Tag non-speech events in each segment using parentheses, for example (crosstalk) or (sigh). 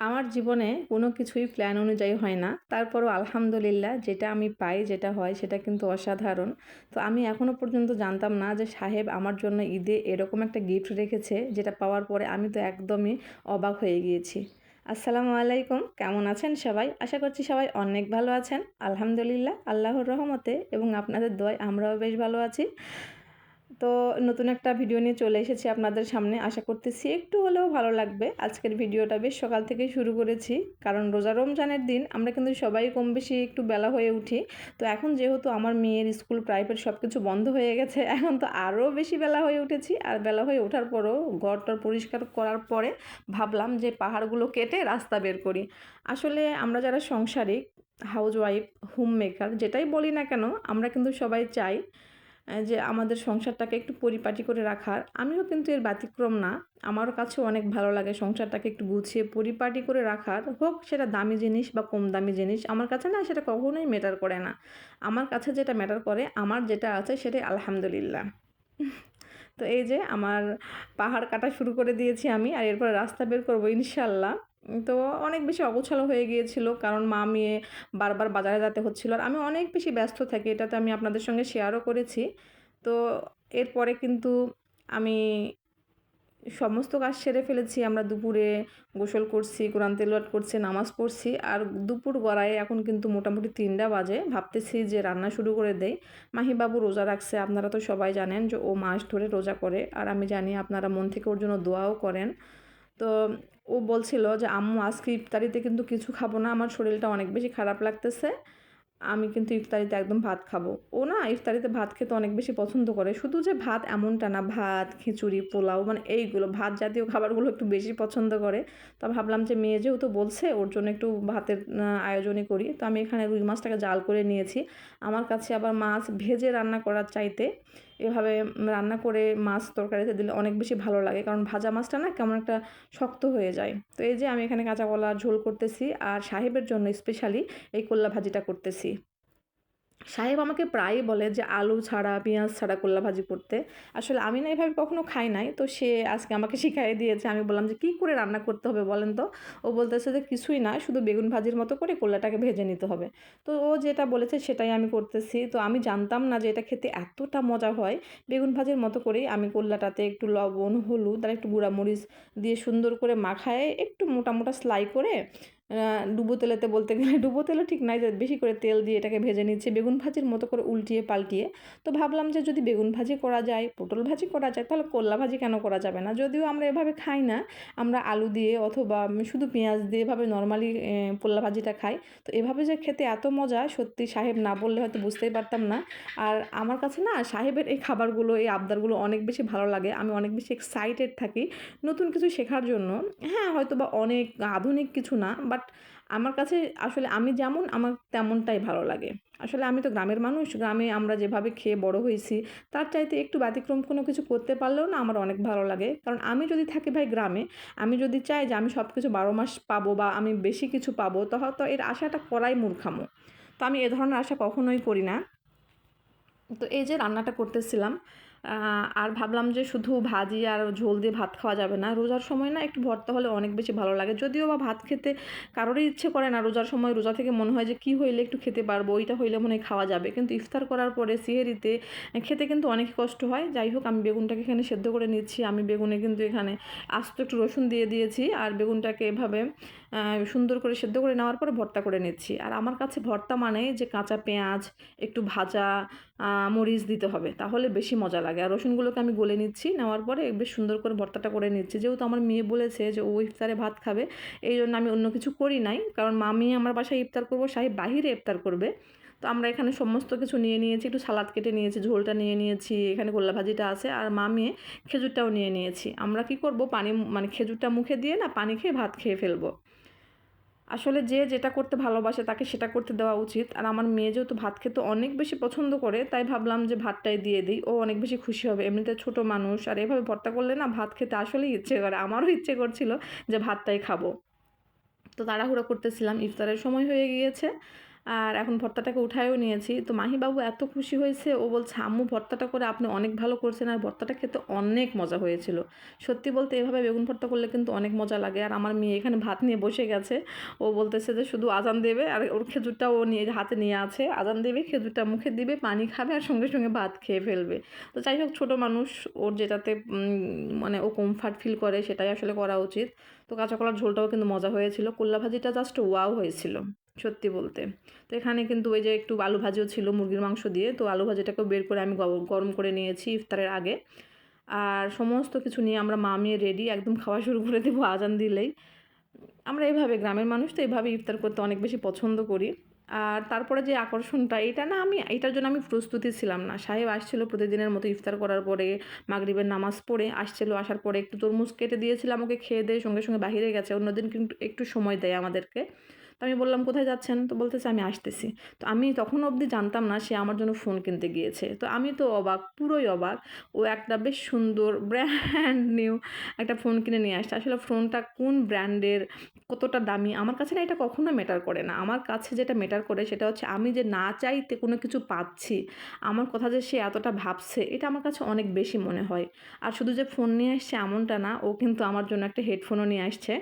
আমার জীবনে কোনো কিছুই প্ল্যান অনুযায়ী হয় না। তারপরও আলহামদুলিল্লাহ যেটা আমি পাই যেটা হয় সেটা কিন্তু অসাধারণ। তো আমি এখনও পর্যন্ত জানতাম না যে সাহেব আমার জন্য ঈদে এরকম একটা গিফট রেখেছে যেটা পাওয়ার পরে আমি তো একদমই অবাক হয়ে গিয়েছি। আসসালামু আলাইকুম, কেমন আছেন সবাই? আশা করছি সবাই অনেক ভালো আছেন। আলহামদুলিল্লাহ, আল্লাহর রহমতে এবং আপনাদের দোয়ায় আমরাও বেশ ভালো আছি। তো নতুন একটা ভিডিও নিয়ে চলে এসেছি আপনাদের সামনে। আশা করতেছি একটু হলেও ভালো লাগবে। আজকের ভিডিওটা বেশ সকাল থেকেই শুরু করেছি। কারণ রোজা রমজানের দিন আমরা কিন্তু সবাই কম বেশি একটু বেলা হয়ে উঠি। তো এখন যেহেতু আমার মেয়ের স্কুল প্রাইভেট সব কিছু বন্ধ হয়ে গেছে, (laughs) এখন তো আরও বেশি বেলা হয়ে উঠেছি। আর বেলা হয়ে ওঠার পরও ঘরটার পরিষ্কার করার পরে ভাবলাম যে পাহাড়গুলো কেটে রাস্তা বের করি। আসলে আমরা যারা সংসারিক হাউস ওয়াইফ হোম মেকার যেটাই বলি না কেন, আমরা কিন্তু সবাই চাই যে আমাদের সংসারটাকে একটু পরিপাটি করে রাখার। আমিও কিন্তু এর ব্যতিক্রম না। আমারও কাছে অনেক ভালো লাগে সংসারটাকে একটু গুছিয়ে পরিপাটি করে রাখার। হোক, সেটা দামি জিনিস বা কম দামি জিনিস, আমার কাছে না সেটা কখনোই ম্যাটার করে না। আমার কাছে যেটা ম্যাটার করে, আমার যেটা আছে সেটাই আলহামদুলিল্লাহ। তো এই যে, আমার পাহাড় কাটা শুরু করে দিয়েছি আমি, আর এরপর রাস্তা বের করব ইনশাল্লাহ। তো অনেক বেশি অগোছালো হয়ে গিয়েছিল। কারণ মা, মেয়ে বারবার বাজারে যেতে হচ্ছিল। আর আমি অনেক বেশি ব্যস্ত থাকি, এটাতে আমি আপনাদের সঙ্গে শেয়ারও করেছি। তো এরপরে কিন্তু আমি সমস্ত কাজ সেরে ফেলেছি। আমরা দুপুরে গোসল করছি, কোরআন তেলওয়াট করছি, নামাজ পড়ছি। আর দুপুর গড়ায় এখন কিন্তু মোটামুটি তিনটা বাজে। ভাবতেছি যে রান্না শুরু করে দেই। মাহিবাবু রোজা রাখছে, আপনারা তো সবাই জানেন যে ও মাস ধরে রোজা করে। আর আমি জানি আপনারা মন থেকে ওর জন্য দোয়াও করেন। তো ও বলছিল যে, আম্মু, আজকে ইফতারিতে কিন্তু কিছু খাব না, আমার শরীরটা অনেক বেশি খারাপ লাগতেছে। আমি কিন্তু ইফতারিতে একদম ভাত খাব। ও না, ইফতারিতে ভাত খেতে অনেক বেশি পছন্দ করে। শুধু যে ভাত এমনটা না, ভাত, খিচুড়ি, পোলাও মানে এইগুলো, ভাত জাতীয় খাবারগুলো একটু বেশি পছন্দ করে। তো ভাবলাম যে, মেয়ে যেহেতু বলছে, ওর জন্য একটু ভাতের আয়োজনই করি। তো আমি এখানে রুই মাছটাকে জাল করে নিয়েছি। আমার কাছে আবার মাছ ভেজে রান্না করার চাইতে এভাবে রান্না করে মাছ তরকারিতে দিলে অনেক বেশি ভালো লাগে। কারণ ভাজা মাছটা না কেমন একটা শক্ত হয়ে যায়। তো এই যে আমি এখানে কাঁচা কলার ঝোল করতেছি আর সাহেবের জন্য স্পেশালি এই কল্লা ভাজিটা করতেছি। সাহেব আমাকে প্রায়ই বলে যে আলু ছাড়া, পেঁয়াজ ছাড়া, করলা ভাজি করতে। আসলে আমি না এভাবে কখনো খাই নাই। তো সে আজকে আমাকে শিখাই দিয়েছে। আমি বললাম যে, কী করে রান্না করতে হবে বলেন তো? ও বলতেছে যে, কিছুই না, শুধু বেগুন ভাজির মতো করে কল্লাটাকে ভেজে নিতে হবে। তো ও যেটা বলেছে সেটাই আমি করতেছি। তো আমি জানতাম না যে এটা খেতে এতটা মজা হয়। বেগুন ভাজির মতো করেই আমি কল্লাটাতে একটু লবণ, হলুদ আর একটু গুঁড়ামরিচ দিয়ে সুন্দর করে মাখায় একটু মোটা মোটা সেলাই করে ডুবো তেলেতে বলতে গেলে (laughs) ডুবো তেলও ঠিক নাই বেশি করে তেল দিয়ে এটাকে ভেজে নিচ্ছে, বেগুন ভাজির মতো করে উল্টিয়ে পাল্টিয়ে। তো ভাবলাম যে যদি বেগুন ভাজি করা যায়, পটল ভাজি করা যায়, তাহলে করলা ভাজি কেন করা যাবে না? যদিও আমরা এভাবে খাই না, আমরা আলু দিয়ে অথবা শুধু পেঁয়াজ দিয়ে এভাবে নর্মালি পোল্লা ভাজিটা খাই। তো এভাবে যে খেতে এত মজা, সত্যি সাহেব না বললে হয়তো বুঝতেই পারতাম না। আর আমার কাছে না, সাহেবের এই খাবারগুলো, এই আবদারগুলো অনেক বেশি ভালো লাগে, আমি অনেক বেশি এক্সাইটেড থাকি নতুন কিছু শেখার জন্য। হ্যাঁ হয়তো বা অনেক আধুনিক কিছু না বাট বাট আমার কাছে আসলে আমি যেমন, আমার তেমনটাই ভালো লাগে। আসলে আমি তো গ্রামের মানুষ, গ্রামে আমরা যেভাবে খেয়ে বড় হয়েছি, তার চাইতে একটু ব্যতিক্রম কোনো কিছু করতে পারলেও না আমার অনেক ভালো লাগে। কারণ আমি যদি থাকি ভাই গ্রামে, আমি যদি চাই যে আমি সব কিছু বারো মাস পাবো বা আমি বেশি কিছু পাবো, তো হয়তো এর আশাটা করাই মূর্খামো তো আমি এ ধরনের আশা কখনোই করি না। তো এই যে রান্নাটা করতেছিলাম আর ভাবলাম যে শুধু ভাজি আর ঝোল দিয়ে ভাত খাওয়া যাবে না। রোজার সময় না একটু ভর্তা হলে অনেক বেশি ভালো লাগে। যদিও বা ভাত খেতে কারোরই ইচ্ছে করে না রোজার সময়। রোজা থেকে মনে হয় যে কী হইলে একটু খেতে পারব, ওইটা হইলে মনে হয় খাওয়া যাবে। কিন্তু ইফতার করার পরে সিহেরিতে খেতে কিন্তু অনেক কষ্ট হয়। যাই হোক, আমি বেগুনটাকে এখানে সেদ্ধ করে নিচ্ছি। আমি বেগুনে কিন্তু এখানে আস্ত একটু রসুন দিয়ে দিয়েছি আর বেগুনটাকে এভাবে সুন্দর করে সেদ্ধ করে নেওয়ার পরে ভর্তা করে নিচ্ছি। আর আমার কাছে ভর্তা মানে যে কাঁচা পেঁয়াজ, একটু ভাজা মরিচ দিতে হবে। তাহলে বেশি মজা লাগে আর রসুনগুলোকে আমি গলে নিচ্ছি। নেওয়ার পরে বেশ সুন্দর করে ভর্তাটা করে নিচ্ছি। যেহেতু আমার মেয়ে বলেছে যে ও ইফতারে ভাত খাবে, এই জন্য আমি অন্য কিছু করি নাই। কারণ মামি আমার বাসায় ইফতার করব সাহেব বাহিরে ইফতার করবে। তো আমরা এখানে সমস্ত কিছু নিয়ে নিয়েছি। একটু সালাদ কেটে নিয়েছি, ঝোলটা নিয়ে নিয়েছি, এখানে গোল্লা ভাজিটা আছে। আর মামিয়ে খেজুরটাও নিয়ে নিয়েছি। আমরা কি করব, পানি মানে খেজুরটা মুখে দিয়ে না, পানি খেয়ে ভাত খেয়ে ফেলব। আসলে যে যেটা করতে ভালোবাসে তাকে সেটা করতে দেওয়া উচিত। আর আমার মেয়ে যেহেতু ভাত খেতে অনেক বেশি পছন্দ করে, তাই ভাবলাম যে ভাতটাই দিয়ে দিই। ও অনেক বেশি খুশি হবে। এমনিতে ছোট মানুষ, আর এভাবে ভর্তা করলে না ভাত খেতে আসলেই ইচ্ছে করে। আমারও ইচ্ছে করছিল যে ভাতটাই খাব। তো তাড়াহুড়ো করতেছিলাম। ইফতারের সময় হয়ে গিয়েছে। আর এখন ভর্তাটাকে উঠায়ও নিয়েছি। তো মাহিবাবু এত খুশি হয়েছে, ও বলছে, আম্মু, ভর্তাটা করে আপনি অনেক ভালো করছেন আর ভর্তাটা খেতে অনেক মজা হয়েছিল। সত্যি বলতে এভাবে বেগুন ভর্তা করলে কিন্তু অনেক মজা লাগে। আর আমার মেয়ে এখানে ভাত নিয়ে বসে গেছে। ও বলতেছে যে, শুধু আজান দেবে আর ওর খেজুরটা ও নিয়ে হাতে নিয়ে আছে। আজান দেবে, খেজুরটা মুখে দিবে, পানি খাবে আর সঙ্গে সঙ্গে ভাত খেয়ে ফেলবে। তো যাই হোক, ছোটো মানুষ, ওর যেটাতে মানে ও কমফার্ট ফিল করে সেটাই আসলে করা উচিত। তো কাঁচা কলার ঝোলটাও কিন্তু মজা হয়েছিল। কোল্লা ভাজিটা জাস্ট ওয়াও হয়েছিল। সত্যি বলতে। তো এখানে কিন্তু ওই যে একটু আলু ভাজিও ছিল মুরগির মাংস দিয়ে, তো আলু ভাজিটাকেও বের করে আমি গরম করে নিয়েছি ইফতারের আগে। আর সমস্ত কিছু নিয়ে আমরা মামিয়ে রেডি একদম খাওয়া শুরু করে দেবো আজান দিলেই। আমরা এইভাবে গ্রামের মানুষ তো এইভাবে ইফতার করতে অনেক বেশি পছন্দ করি। আর তারপরে যে আকর্ষণটা, এটা না আমি, এটার জন্য আমি প্রস্তুতি ছিলাম না। সাহেব আসছিল প্রতিদিনের মতো ইফতার করার পরে, মাগরিবের নামাজ পড়ে আসছিল, আসার পরে একটু তরমুজ কেটে দিয়েছিলাম ওকে খেয়ে দিয়ে সঙ্গে সঙ্গে বাহিরে গেছে। অন্যদিন কিন্তু একটু সময় দেয় আমাদেরকে। তো আমি বললাম, কোথায় যাচ্ছেন? তো বলতেছে, আমি আসতেছি। তো আমি তখন অবধি জানতাম না সে আমার জন্য ফোন কিনতে গিয়েছে। তো আমি তো অবাক, পুরোই অবাক। ও একটা বেশ সুন্দর (laughs) ব্র্যান্ড নিউ একটা ফোন কিনে নিয়ে আসছে। আসলে ফোনটা কোন ব্র্যান্ডের কতটা দামি, আমার কাছে না এটা কখনো ম্যাটার করে না। আমার কাছে যেটা ম্যাটার করে সেটা হচ্ছে আমি যে না চাইতে কোনো কিছু পাচ্ছি, আমার কথা যে সে এতটা ভাবছে, এটা আমার কাছে অনেক বেশি মনে হয়। আর শুধু যে ফোন নিয়ে আসছে এমনটা না, ও কিন্তু আমার জন্য একটা হেডফোনও নিয়ে আসছে।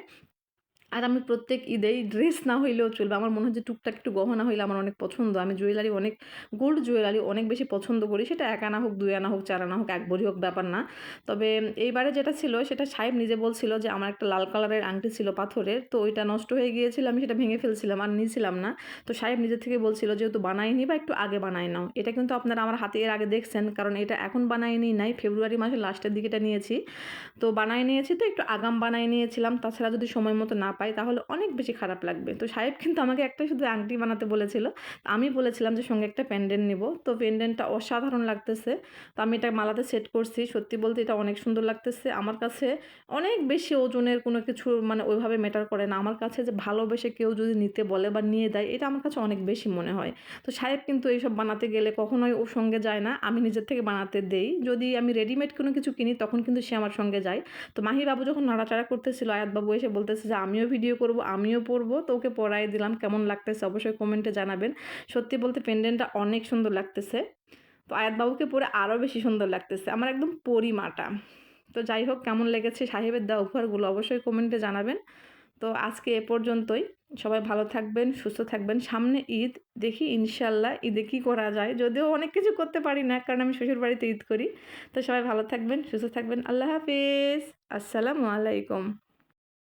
আর আমি প্রত্যেক ঈদেই ড্রেস না হইলেও চলবে। আমার মনে হয় যে টুকটাক একটু গহনা হইলে আমার অনেক পছন্দ। আমি জুয়েলারি অনেক গোল্ড জুয়েলারি অনেক বেশি পছন্দ করি। সেটা এক আনা হোক, দুই আনা হোক, চার আনা হোক, এক ভরি হোক, ব্যাপার না। তবে এইবারে যেটা ছিল, সেটা সাহেব নিজে বলছিল যে আমার একটা লাল কালারের আংটি ছিল পাথরের, তো ওইটা নষ্ট হয়ে গিয়েছিল, আমি সেটা ভেঙে ফেলছিলাম আর নিয়েছিলাম না। তো সাহেব নিজে থেকে বলছিল, যেহেতু বানাইনি বা একটু আগে বানাই নাও। এটা কিন্তু আপনারা আমার হাতে এর আগে দেখছেন, কারণ এটা এখন বানাইনি নাই, ফেব্রুয়ারি মাসের লাস্টের দিকেটা নিয়েছি। তো বানাই নিয়েছি তো, একটু আগাম বানাই নিয়েছিলাম। তাছাড়া যদি সময় মতো না পাই, তাহলে অনেক বেশি খারাপ লাগবে। তো সাহেব কিন্তু আমাকে একটা শুধু আংটি বানাতে বলেছিল। আমি বলেছিলাম যে, সঙ্গে একটা প্যান্ডেন্ট নিব। তো প্যান্ডেন্টটা অসাধারণ লাগতেছে। তো আমি এটা মালাতে সেট করছি। সত্যি বলতে এটা অনেক সুন্দর লাগতেছে। আমার কাছে অনেক বেশি ওজনের কোনো কিছু মানে ওইভাবে ম্যাটার করে না। আমার কাছে যে ভালোবেসে কেউ যদি নিতে বলে বা নিয়ে দেয়, এটা আমার কাছে অনেক বেশি মনে হয়। তো সাহেব কিন্তু এইসব বানাতে গেলে কখনোই ওর সঙ্গে যায় না। আমি নিজের থেকে বানাতে দেই। যদি আমি রেডিমেড কোনো কিছু কিনি, তখন কিন্তু সে আমার সঙ্গে যায়। তো মাহি বাবু যখন নাড়াচাড়া করতেছিল, আয়াতবাবু এসে বলতেছে যে, আমিও ভিডিও করব, আমিও পরবো তো ওকে পরাই দিলাম, কেমন লাগতেছে অবশ্যই কমেন্টে জানাবেন। সত্যি বলতে পেন্ডেন্টটা অনেক সুন্দর লাগতেছে। তো আয়াতবাবুকে পরে আরও বেশি সুন্দর লাগতেছে। আমার একদম পরিমাটা। তো যাই হোক, কেমন লেগেছে সাহেবের দেওয়া উপহারগুলো অবশ্যই কমেন্টে জানাবেন। তো আজকে এ পর্যন্তই। সবাই ভালো থাকবেন, সুস্থ থাকবেন। সামনে ঈদ, দেখি ইনশাল্লাহ ঈদে কী করা যায়। যদিও অনেক কিছু করতে পারি না, কারণ আমি শ্বশুর বাড়িতে ঈদ করি। তো সবাই ভালো থাকবেন, সুস্থ থাকবেন। আল্লাহ হাফিজ। আসসালামু আলাইকুম।